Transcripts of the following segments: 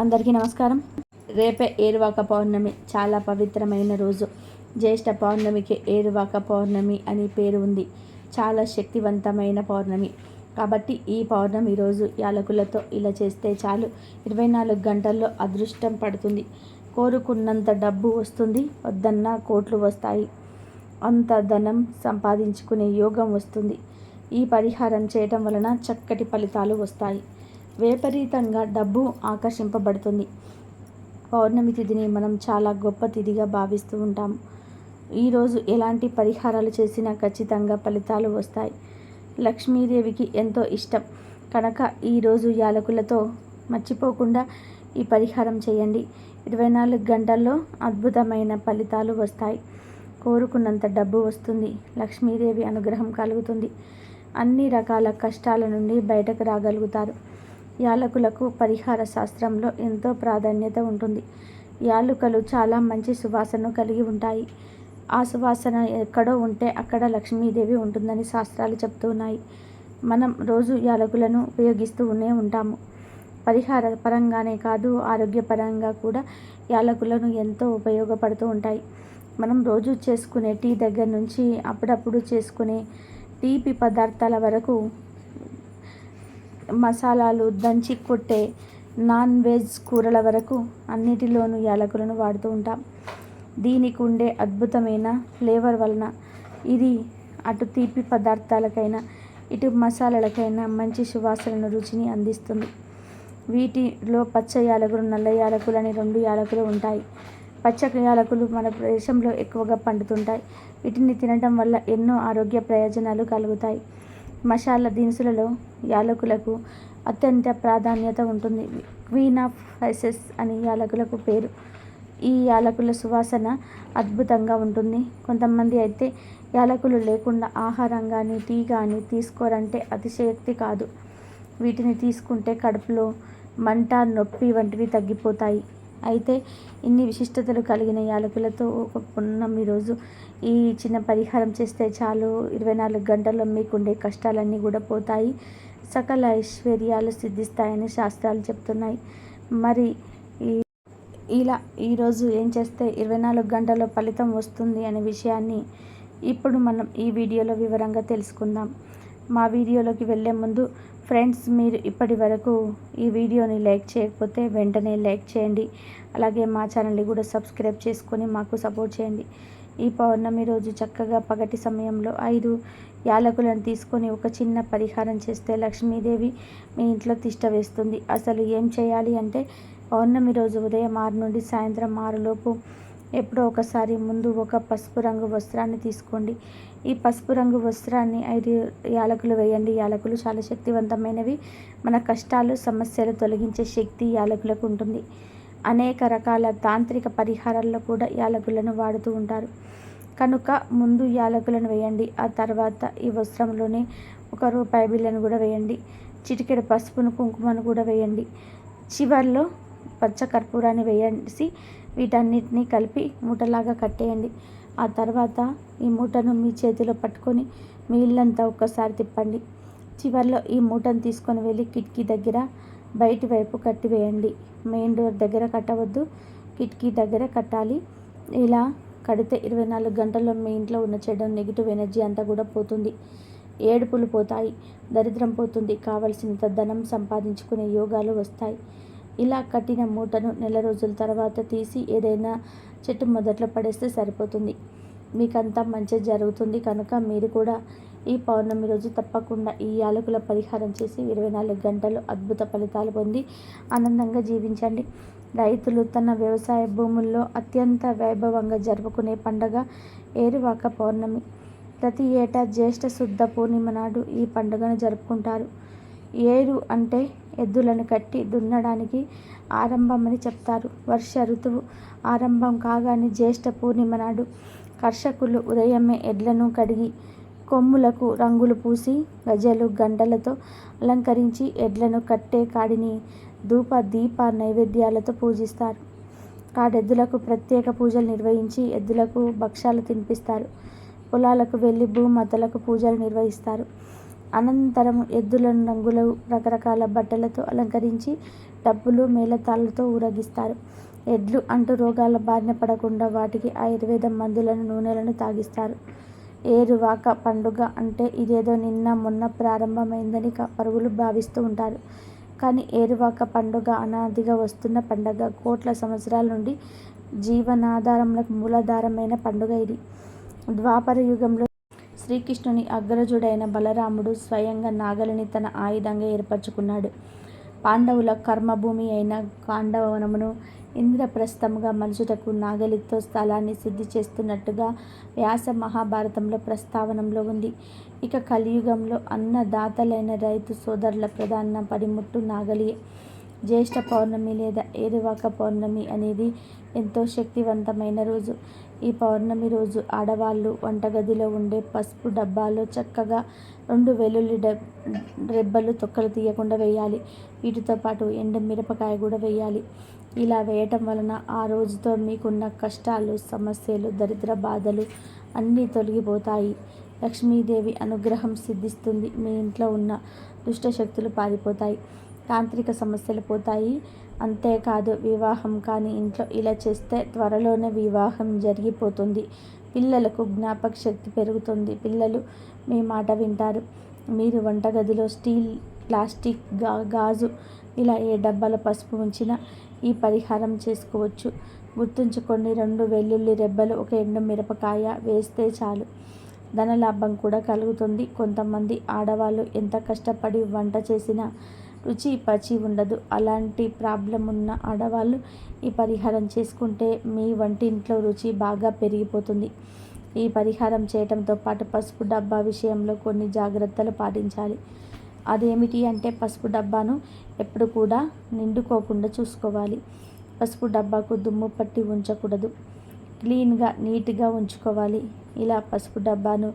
అందరికీ నమస్కారం. రేపే ఏరువాక పౌర్ణమి చాలా పవిత్రమైన రోజు. జ్యేష్ఠ పౌర్ణమికి ఏరువాక పౌర్ణమి అని పేరు ఉంది. చాలా శక్తివంతమైన పౌర్ణమి. కాబట్టి ఈ పౌర్ణమి రోజు యాలకులతో ఇలా చేస్తే చాలు. ఇరవై నాలుగు గంటల్లో అదృష్టం పడుతుంది. కోరుకున్నంత డబ్బు వస్తుంది. వద్దన్న కోట్లు వస్తాయి. అంత ధనం సంపాదించుకునే యోగం వస్తుంది. ఈ పరిహారం చేయటం వలన చక్కటి ఫలితాలు వస్తాయి. విపరీతంగా డబ్బు ఆకర్షింపబడుతుంది. పౌర్ణమి తిథిని మనం చాలా గొప్ప తిథిగా భావిస్తూ ఉంటాం. ఈరోజు ఎలాంటి పరిహారాలు చేసినా ఖచ్చితంగా ఫలితాలు వస్తాయి. లక్ష్మీదేవికి ఎంతో ఇష్టం. కనుక ఈరోజు యాలకులతో మర్చిపోకుండా ఈ పరిహారం చేయండి. ఇరవై నాలుగు గంటల్లో అద్భుతమైన ఫలితాలు వస్తాయి. కోరుకున్నంత డబ్బు వస్తుంది. లక్ష్మీదేవి అనుగ్రహం కలుగుతుంది. అన్ని రకాల కష్టాల నుండి బయటకు రాగలుగుతారు. యాలకులకు పరిహార శాస్త్రంలో ఎంతో ప్రాధాన్యత ఉంటుంది. యాలుకలు చాలా మంచి సువాసన కలిగి ఉంటాయి. ఆ సువాసన ఎక్కడో ఉంటే అక్కడ లక్ష్మీదేవి ఉంటుందని శాస్త్రాలు చెప్తున్నాయి. మనం రోజు యాలకులను ఉపయోగిస్తూనే ఉంటాము. పరిహార పరంగానే కాదు ఆరోగ్యపరంగా కూడా యాలకులను ఎంతో ఉపయోగపడుతూ ఉంటాయి. మనం రోజు చేసుకునే టీ దగ్గర నుంచి అప్పుడప్పుడు చేసుకునే తీపి పదార్థాల వరకు మసాలాలు దంచి కొట్టే నాన్ వెజ్ కూరల వరకు అన్నిటిలోనూ యాలకులను వాడుతూ ఉంటాం. దీనికి ఉండే అద్భుతమైన ఫ్లేవర్ వలన ఇది అటు తీపి పదార్థాలకైనా ఇటు మసాలాలకైనా మంచి సువాసనను రుచిని అందిస్తుంది. వీటిలో పచ్చ యాలకులు నల్ల యాలకులు అని రెండు యాలకులు ఉంటాయి. పచ్చ యాలకులు మన ప్రదేశంలో ఎక్కువగా పండుతుంటాయి. వీటిని తినడం వల్ల ఎన్నో ఆరోగ్య ప్రయోజనాలు కలుగుతాయి. మసాలా దినుసులలో యాలకులకు అత్యంత ప్రాధాన్యత ఉంటుంది. క్వీన్ ఆఫ్ స్పైసెస్ అని యాలకులకు పేరు. ఈ యాలకుల సువాసన అద్భుతంగా ఉంటుంది. కొంతమంది అయితే యాలకులు లేకుండా ఆహారం కానీ టీ కానీ తీసుకోరంటే అతిశయక్తి కాదు. వీటిని తీసుకుంటే కడుపులో మంట నొప్పి వంటివి తగ్గిపోతాయి. అయితే ఇన్ని విశిష్టతలు కలిగిన యాలకులతో ఒక పున్నం రోజు ఈ చిన్న పరిహారం చేస్తే చాలు. ఇరవై నాలుగు గంటల్లో మీకుండే కష్టాలన్నీ కూడా పోతాయి. సకల ఐశ్వర్యాలు సిద్ధిస్తాయని శాస్త్రాలు చెప్తున్నాయి. మరి ఇలా ఈరోజు ఏం చేస్తే ఇరవై నాలుగు గంటల్లో ఫలితం వస్తుంది అనే విషయాన్ని ఇప్పుడు మనం ఈ వీడియోలో వివరంగా తెలుసుకుందాం. మా వీడియోలోకి వెళ్ళే ముందు ఫ్రెండ్స్ మీరు ఇప్పటి వరకు ఈ వీడియోని లైక్ చేయకపోతే వెంటనే లైక్ చేయండి. అలాగే మా ఛానల్ని కూడా సబ్స్క్రైబ్ చేసుకొని మాకు సపోర్ట్ చేయండి. ఈ పౌర్ణమి రోజు చక్కగా పగటి సమయంలో ఐదు యాలకులను తీసుకొని ఒక చిన్న పరిహారం చేస్తే లక్ష్మీదేవి మీ ఇంట్లో తిష్ట వేస్తుంది. అసలు ఏం చేయాలి అంటే పౌర్ణమి రోజు ఉదయం ఆరు నుండి సాయంత్రం ఆరులోపు ఎప్పుడో ఒకసారి ముందు ఒక పసుపు రంగు వస్త్రాన్ని తీసుకోండి. ఈ పసుపు రంగు వస్త్రాన్ని ఐదు యాలకులు వేయండి. యాలకులు చాలా శక్తివంతమైనవి. మన కష్టాలు సమస్యలు తొలగించే శక్తి యాలకులకు ఉంటుంది. అనేక రకాల తాంత్రిక పరిహారాల్లో కూడా యాలకులను వాడుతూ ఉంటారు. కనుక ముందు యాలకులను వేయండి. ఆ తర్వాత ఈ వస్త్రంలోనే ఒక రూపాయి బిల్లను కూడా వేయండి. చిటికెడు పసుపును కుంకుమను కూడా వేయండి. చివర్లో పచ్చకర్పూరాన్ని వేసి వీటన్నిటిని కలిపి మూటలాగా కట్టేయండి. ఆ తర్వాత ఈ మూటను మీ చేతిలో పట్టుకొని మీ ఇల్లంతా ఒక్కసారి తిప్పండి. చివరిలో ఈ మూటను తీసుకొని వెళ్ళి కిటికీ దగ్గర బయటి వైపు కట్టివేయండి. మెయిన్ డోర్ దగ్గర కట్టవద్దు కిటికీ దగ్గర కట్టాలి. ఇలా కడితే ఇరవై నాలుగు గంటల్లో మీ ఇంట్లో ఉన్న చెడు నెగిటివ్ ఎనర్జీ అంతా కూడా పోతుంది. ఏడుపులు పోతాయి దరిద్రం పోతుంది. కావలసినంత ధనం సంపాదించుకునే యోగాలు వస్తాయి. ఇలా కట్టిన మూటను నెల రోజుల తర్వాత తీసి ఏదైనా చెట్టు మొదట్లో పడేస్తే సరిపోతుంది. మీకంతా మంచి జరుగుతుంది కనుక మీరు కూడా ఈ పౌర్ణమి రోజు తప్పకుండా ఈ యాలకుల పరిహారం చేసి ఇరవై నాలుగు గంటలు అద్భుత ఫలితాలు పొంది ఆనందంగా జీవించండి. రైతులు తన వ్యవసాయ భూముల్లో అత్యంత వైభవంగా జరుపుకునే పండగ ఏరువాక పౌర్ణమి. ప్రతి ఏటా జ్యేష్ఠ శుద్ధ పూర్ణిమ నాడు ఈ పండుగను జరుపుకుంటారు. ఏరు అంటే ఎద్దులను కట్టి దున్నడానికి ఆరంభమని చెప్తారు. వర్ష ఋతువు ఆరంభం కాగానే జ్యేష్ఠ పూర్ణిమ నాడు కర్షకులు ఉదయమే ఎడ్లను కడిగి కొమ్ములకు రంగులు పూసి గజలు గంటలతో అలంకరించి ఎడ్లను కట్టే కాడిని ధూప దీప నైవేద్యాలతో పూజిస్తారు. కాడెద్దులకు ప్రత్యేక పూజలు నిర్వహించి ఎద్దులకు భక్ష్యాలు తినిపిస్తారు. పొలాలకు వెళ్ళి భూమాతలకు పూజలు నిర్వహిస్తారు. అనంతరం ఎద్దులను రంగులు రకరకాల బట్టలతో అలంకరించి డబ్బులు మేళతాళాలతో ఊరేగిస్తారు. ఎడ్లు అంటూ రోగాల బారిన పడకుండా వాటికి ఆయుర్వేద మందులను నూనెలను తాగిస్తారు. ఏరువాక పండుగ అంటే ఇదేదో నిన్న మొన్న ప్రారంభమైందని పరుగులు భావిస్తూ ఉంటారు. కానీ ఏరువాక పండుగ అనాదిగా వస్తున్న పండుగ కోట్ల సంవత్సరాల నుండి జీవనాధారములకు మూలాధారమైన పండుగ ఇది. ద్వాపర యుగంలో శ్రీకృష్ణుని అగ్రజుడైన బలరాముడు స్వయంగా నాగలిని తన ఆయుధంగా ఏర్పరచుకున్నాడు. పాండవుల కర్మభూమి అయిన కాండవనమును ఇంద్రప్రస్థముగా మలుచుటకు నాగలితో స్థలాన్ని సిద్ధి చేస్తున్నట్టుగా వ్యాస మహాభారతంలో ప్రస్తావనలో ఉంది. ఇక కలియుగంలో అన్నదాతలైన రైతు సోదరుల ప్రధాన పడిముట్టు నాగలియే. జ్యేష్ఠ పౌర్ణమి లేదా ఏరువాక పౌర్ణమి అనేది ఎంతో శక్తివంతమైన రోజు. ఈ పౌర్ణమి రోజు ఆడవాళ్ళు వంటగదిలో ఉండే పసుపు డబ్బాలో చక్కగా రెండు వెల్లుల్లి రెబ్బలు తొక్కలు తీయకుండా వేయాలి. వీటితో పాటు ఎండు మిరపకాయ కూడా వేయాలి. ఇలా వేయటం వలన ఆ రోజుతో మీకున్న కష్టాలు సమస్యలు దరిద్ర బాధలు అన్నీ తొలగిపోతాయి. లక్ష్మీదేవి అనుగ్రహం సిద్ధిస్తుంది మీ ఇంట్లో ఉన్న దుష్టశక్తులు పారిపోతాయి. తాంత్రిక సమస్యలు పోతాయి. అంతేకాదు వివాహం కానీ ఇంట్లో ఇలా చేస్తే త్వరలోనే వివాహం జరిగిపోతుంది. పిల్లలకు జ్ఞాపక శక్తి పెరుగుతుంది. పిల్లలు మీ మాట వింటారు. మీరు వంటగదిలో స్టీల్ ప్లాస్టిక్గా గాజు ఇలా ఏ డబ్బాల పసుపు ఉంచినా ఈ పరిహారం చేసుకోవచ్చు. గుర్తుంచుకోండి రెండు వెల్లుల్లి రెబ్బలు ఒక ఎండు మిరపకాయ వేస్తే చాలు. ధనలాభం కూడా కలుగుతుంది. కొంతమంది ఆడవాళ్ళు ఎంత కష్టపడి వంట చేసినా రుచి పచి ఉండదు. అలాంటి ప్రాబ్లం ఉన్న ఆడవాళ్ళు ఈ పరిహారం చేసుకుంటే మీ వంటింట్లో రుచి బాగా పెరిగిపోతుంది. ఈ పరిహారం చేయడంతో పాటు పసుపు డబ్బా విషయంలో కొన్ని జాగ్రత్తలు పాటించాలి. అదేమిటి అంటే పసుపు డబ్బాను ఎప్పుడు కూడా నిండుకోకుండా చూసుకోవాలి. పసుపు డబ్బాకు దుమ్ము పట్టి ఉంచకూడదు. క్లీన్గా నీట్గా ఉంచుకోవాలి. ఇలా పసుపు డబ్బాను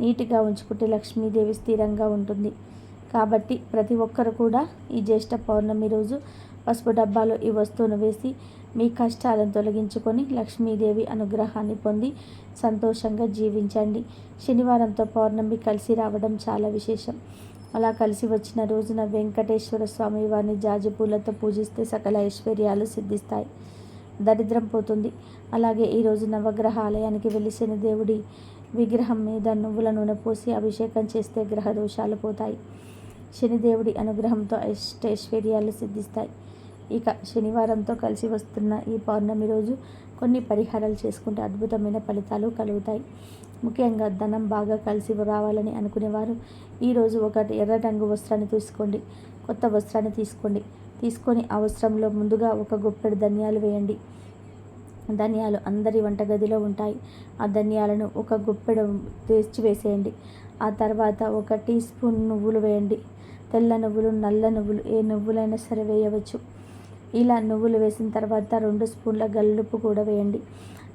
నీట్గా ఉంచుకుంటే లక్ష్మీదేవి స్థిరంగా ఉంటుంది. కాబట్టి ప్రతి ఒక్కరు కూడా ఈ జ్యేష్ఠ పౌర్ణమి రోజు పసుపు డబ్బాలో ఈ వస్తువును వేసి మీ కష్టాలను తొలగించుకొని లక్ష్మీదేవి అనుగ్రహాన్ని పొంది సంతోషంగా జీవించండి. శనివారంతో పౌర్ణమి కలిసి రావడం చాలా విశేషం. అలా కలిసి వచ్చిన రోజున వెంకటేశ్వర స్వామి వారిని జాజి పూలతో పూజిస్తే సకల ఐశ్వర్యాలు సిద్ధిస్తాయి. దరిద్రం పోతుంది. అలాగే ఈరోజు నవగ్రహ ఆలయానికి వెళ్ళి శనిదేవుడి విగ్రహం మీద నువ్వుల నూనె పోసి అభిషేకం చేస్తే గ్రహ దోషాలు పోతాయి. శనిదేవుడి అనుగ్రహంతో అష్టైశ్వర్యాలు సిద్ధిస్తాయి. ఇక శనివారంతో కలిసి వస్తున్న ఈ పౌర్ణమి రోజు కొన్ని పరిహారాలు చేసుకుంటే అద్భుతమైన ఫలితాలు కలుగుతాయి. ముఖ్యంగా ధనం బాగా కలిసి రావాలని అనుకునేవారు. ఈరోజు ఒక ఎర్ర రంగు వస్త్రాన్ని తీసుకోండి. కొత్త వస్త్రాన్ని తీసుకోండి. తీసుకొని ఆ వస్త్రంలో ముందుగా ఒక గుప్పెడు ధనియాలు వేయండి. ధనియాలు అందరి వంటగదిలో ఉంటాయి. ఆ ధనియాలను ఒక గుప్పెడు తెచ్చి వేసేయండి. ఆ తర్వాత ఒక టీ స్పూన్ నువ్వులు వేయండి. తెల్ల నువ్వులు నల్ల నువ్వులు ఏ నువ్వులైనా సరే వేయవచ్చు. ఇలా నువ్వులు వేసిన తర్వాత రెండు స్పూన్ల గల్లుప్పు కూడా వేయండి.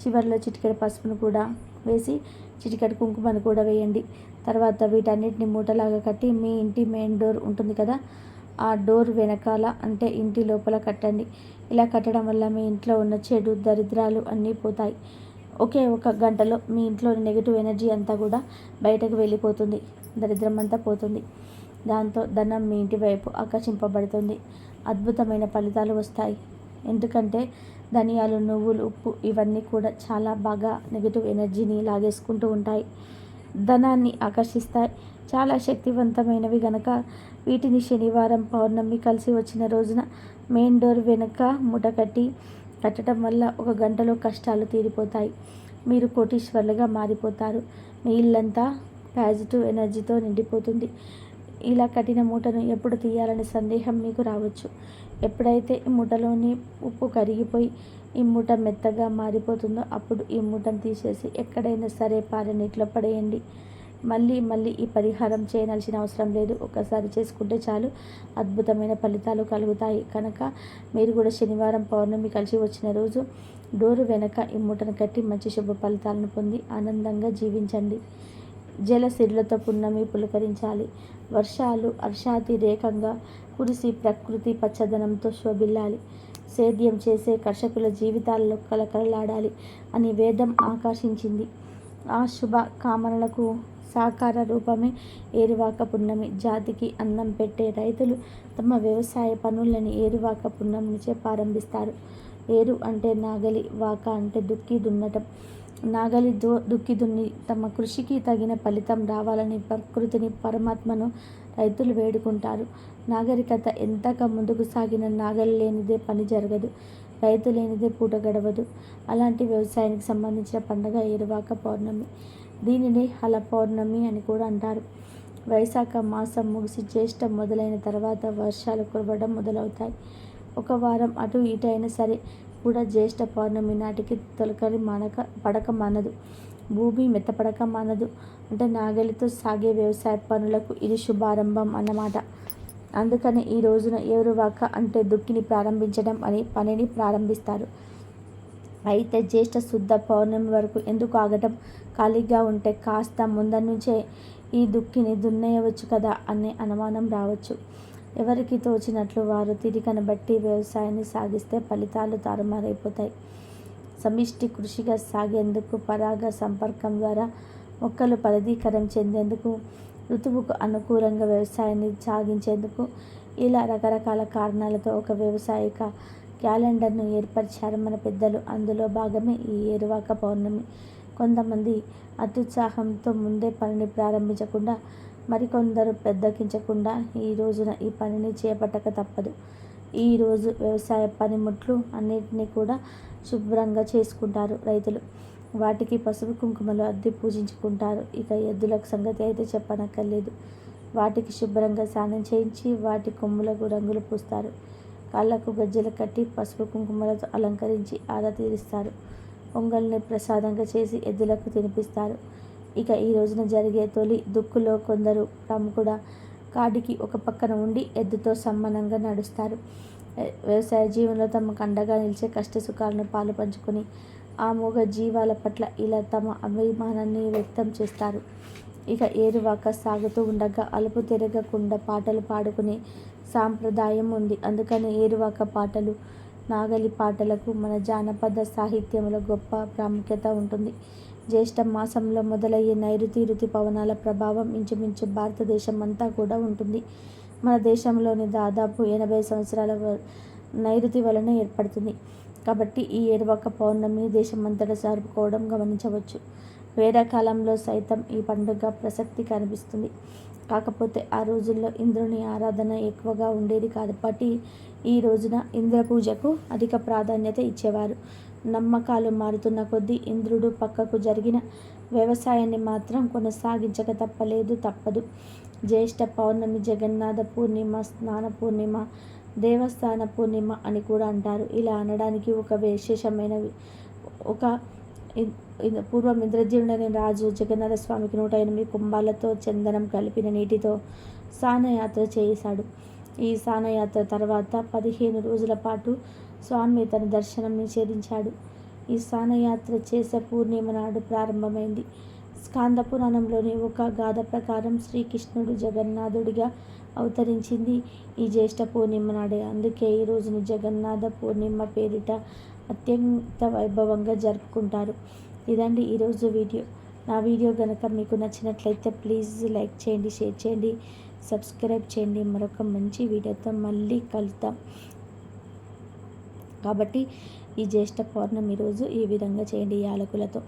చివరిలో చిటికెడు పసుపును కూడా వేసి చిటికెడు కుంకుమను కూడా వేయండి. తర్వాత వీటన్నిటిని మూటలాగా కట్టి మీ ఇంటి మెయిన్ డోర్ ఉంటుంది కదా ఆ డోర్ వెనకాల అంటే ఇంటి లోపల కట్టండి. ఇలా కట్టడం వల్ల మీ ఇంట్లో ఉన్న చెడు దరిద్రాలు అన్నీ పోతాయి. ఒకే ఒక గంటలో మీ ఇంట్లో నెగిటివ్ ఎనర్జీ అంతా కూడా బయటకు వెళ్ళిపోతుంది. దరిద్రం అంతా పోతుంది. దాంతో ధనం మీ ఇంటి వైపు ఆకర్షింపబడుతుంది. అద్భుతమైన ఫలితాలు వస్తాయి. ఎందుకంటే ధనియాలు నువ్వులు ఉప్పు ఇవన్నీ కూడా చాలా బాగా నెగిటివ్ ఎనర్జీని లాగేసుకుంటూ ఉంటాయి. ధనాన్ని ఆకర్షిస్తాయి. చాలా శక్తివంతమైనవి గనక వీటిని శనివారం పౌర్ణమి కలిసి వచ్చిన రోజున మెయిన్ డోర్ వెనుక ముటకట్టి కట్టడం వల్ల ఒక గంటలో కష్టాలు తీరిపోతాయి. మీరు కోటీశ్వర్లుగా మారిపోతారు. మీ ఇల్లంతా పాజిటివ్ ఎనర్జీతో నిండిపోతుంది. ఇలా కట్టిన మూటను ఎప్పుడు తీయాలనే సందేహం మీకు రావచ్చు. ఎప్పుడైతే ఈ మూటలోని ఉప్పు కరిగిపోయి ఈ మూట మెత్తగా మారిపోతుందో అప్పుడు ఈ మూటను తీసేసి ఎక్కడైనా సరే పారే నీటిలో పడేయండి. మళ్ళీ మళ్ళీ ఈ పరిహారం చేయనలసిన అవసరం లేదు. ఒకసారి చేసుకుంటే చాలు. అద్భుతమైన ఫలితాలు కలుగుతాయి. కనుక మీరు కూడా శనివారం పౌర్ణమి కలిసి వచ్చిన రోజు డోరు వెనక ఈ మూటను కట్టి మంచి శుభ ఫలితాలను పొంది ఆనందంగా జీవించండి. జలసిరులతో పున్నమి పులకరించాలి. వర్షాలు రేఖంగా కురిసి ప్రకృతి పచ్చదనంతో శోభిల్లాలి. సేద్యం చేసే కర్షకుల జీవితాల్లో కలకలలాడాలి అని వేదం ఆకర్షించింది ఆ శుభ కామనలకు సాకార రూపమే ఏరువాక పున్నమి. జాతికి అన్నం పెట్టే రైతులు తమ వ్యవసాయ పనులని ఏరువాక పున్నమి నుంచే ప్రారంభిస్తారు. ఏరు అంటే నాగలి వాక అంటే దుక్కి దున్నటం. నాగలి దో దుక్కి దున్ని తమ కృషికి తగిన ఫలితం రావాలని ప్రకృతిని పరమాత్మను రైతులు వేడుకుంటారు. నాగరికత ఎంతగా ముందుకు సాగిన నాగలి లేనిదే పని జరగదు రైతు లేనిదే పూట గడవదు. అలాంటి వ్యవసాయానికి సంబంధించిన పండుగ ఏరువాక పౌర్ణమి. దీనిని హల పౌర్ణమి అని కూడా అంటారు. వైశాఖ మాసం ముగిసి జ్యేష్ఠం మొదలైన తర్వాత వర్షాలు కురవడం మొదలవుతాయి. ఒక వారం అటు ఇటైనా సరే కూడా జ్యేష్ఠ పౌర్ణమి నాటికి తొలకరి మనక పడక మనదు. భూమి మెత్తపడక మనదు. అంటే నాగలితో సాగే వ్యవసాయ పనులకు ఇది శుభారంభం అన్నమాట. అందుకని ఈ రోజున ఎవరు వాక అంటే దుక్కిని ప్రారంభించడం అని పనిని ప్రారంభిస్తారు. అయితే జ్యేష్ఠ శుద్ధ పౌర్ణమి వరకు ఎందుకు ఆగటం? ఖాళీగా ఉంటే కాస్త ముందర నుంచే ఈ దుక్కిని దున్నేయవచ్చు కదా అనే అనుమానం రావచ్చు. ఎవరికి తోచినట్లు వారు తిరిగను బట్టి వ్యవసాయాన్ని సాగిస్తే ఫలితాలు తారుమారైపోతాయి. సమిష్టి కృషిగా సాగేందుకు పరాగ సంపర్కం ద్వారా మొక్కలు ఫలదీకరం చెందేందుకు ఋతువుకు అనుకూలంగా వ్యవసాయాన్ని సాగించేందుకు ఇలా రకరకాల కారణాలతో ఒక వ్యవసాయక క్యాలెండర్ను ఏర్పరిచారు మన పెద్దలు. అందులో భాగమే ఈ ఏరువాక పౌర్ణమి. కొంతమంది అత్యుత్సాహంతో ముందే పనిని ప్రారంభించకుండా మరికొందరు పెద్దకించకుండా ఈ రోజున ఈ పనిని చేపట్టక తప్పదు. ఈరోజు వ్యవసాయ పనిముట్లు అన్నిటినీ కూడా శుభ్రంగా చేసుకుంటారు రైతులు. వాటికి పసుపు కుంకుమలు అద్దె పూజించుకుంటారు. ఇక ఎద్దులకు సంగతి అయితే చెప్పనక్కర్లేదు. వాటికి శుభ్రంగా స్నానం చేయించి వాటి కొమ్ములకు రంగులు పూస్తారు. కాళ్ళకు గజ్జలు కట్టి పసుపు కుంకుమలతో అలంకరించి ఆరా తీరుస్తారు. పొంగల్ని ప్రసాదంగా చేసి ఎద్దులకు తినిపిస్తారు. ఇక ఈ రోజున జరిగే తొలి దుక్కులో కొందరు ప్రముఖుడ కాడికి ఒక పక్కన ఉండి ఎద్దుతో సమానంగా నడుస్తారు. వ్యవసాయ జీవనంలో తమకు అండగా నిలిచే కష్ట సుఖాలను పాలు పంచుకొని ఆ మూగ జీవాల పట్ల ఇలా తమ అభిమానాన్ని వ్యక్తం చేస్తారు. ఇక ఏరువాక సాగుతూ ఉండగా అలుపు తిరగకుండా పాటలు పాడుకునే సాంప్రదాయం ఉంది. అందుకని ఏరువాక పాటలు నాగలి పాటలకు మన జానపద సాహిత్యంలో గొప్ప ప్రాముఖ్యత ఉంటుంది. జ్యేష్ఠ మాసంలో మొదలయ్యే నైరుతి ఋతుపవనాల ప్రభావం ఇంచుమించు భారతదేశం అంతా కూడా ఉంటుంది. మన దేశంలోని దాదాపు ఎనభై సంవత్సరాల నైరుతి వలన ఏర్పడుతుంది. కాబట్టి ఈ ఏరువాక పౌర్ణమి దేశమంతటా జరుపుకోవడం గమనించవచ్చు. వేరే కాలంలో సైతం ఈ పండుగ ప్రసక్తి కనిపిస్తుంది. కాకపోతే ఆ రోజుల్లో ఇంద్రుని ఆరాధన ఎక్కువగా ఉండేది కాబట్టి ఈ రోజున ఇంద్ర పూజకు అధిక ప్రాధాన్యత ఇచ్చేవారు. నమ్మకాలు మారుతున్న కొద్దీ ఇంద్రుడు పక్కకు జరిగిన వ్యవసాయాన్ని మాత్రం కొనసాగించక తప్పలేదు తప్పదు. జ్యేష్ఠ పౌర్ణమి జగన్నాథ పూర్ణిమ స్నాన పూర్ణిమ దేవస్థాన పూర్ణిమ అని కూడా అంటారు. ఇలా అనడానికి ఒక విశేషమైన ఒక పూర్వం ఇంద్రజీవుడని రాజు జగన్నాథ స్వామికి నూట ఎనిమిది కుంభాలతో చందనం కలిపిన నీటితో సానయాత్ర చేశాడు. ఈ సానయాత్ర తర్వాత పదిహేను రోజుల పాటు స్వామి తన దర్శనం నిషేధించాడు. ఈ స్నానయాత్ర చేసే పూర్ణిమ నాడు ప్రారంభమైంది. స్కాంద పురాణంలోని ఒక గాథ ప్రకారం శ్రీకృష్ణుడు జగన్నాథుడిగా అవతరించింది ఈ జ్యేష్ఠ పూర్ణిమ నాడే. అందుకే ఈ రోజును జగన్నాథ పూర్ణిమ పేరిట అత్యంత వైభవంగా జరుపుకుంటారు. ఇదండి ఈరోజు వీడియో. నా వీడియో కనుక మీకు నచ్చినట్లయితే ప్లీజ్ లైక్ చేయండి షేర్ చేయండి సబ్స్క్రైబ్ చేయండి. మరొక మంచి వీడియోతో మళ్ళీ కలుద్దాం. కాబట్టి ఈ జ్యేష్ఠ పౌర్ణమి రోజు ఈ విధంగా చేయండి యాలకులతో.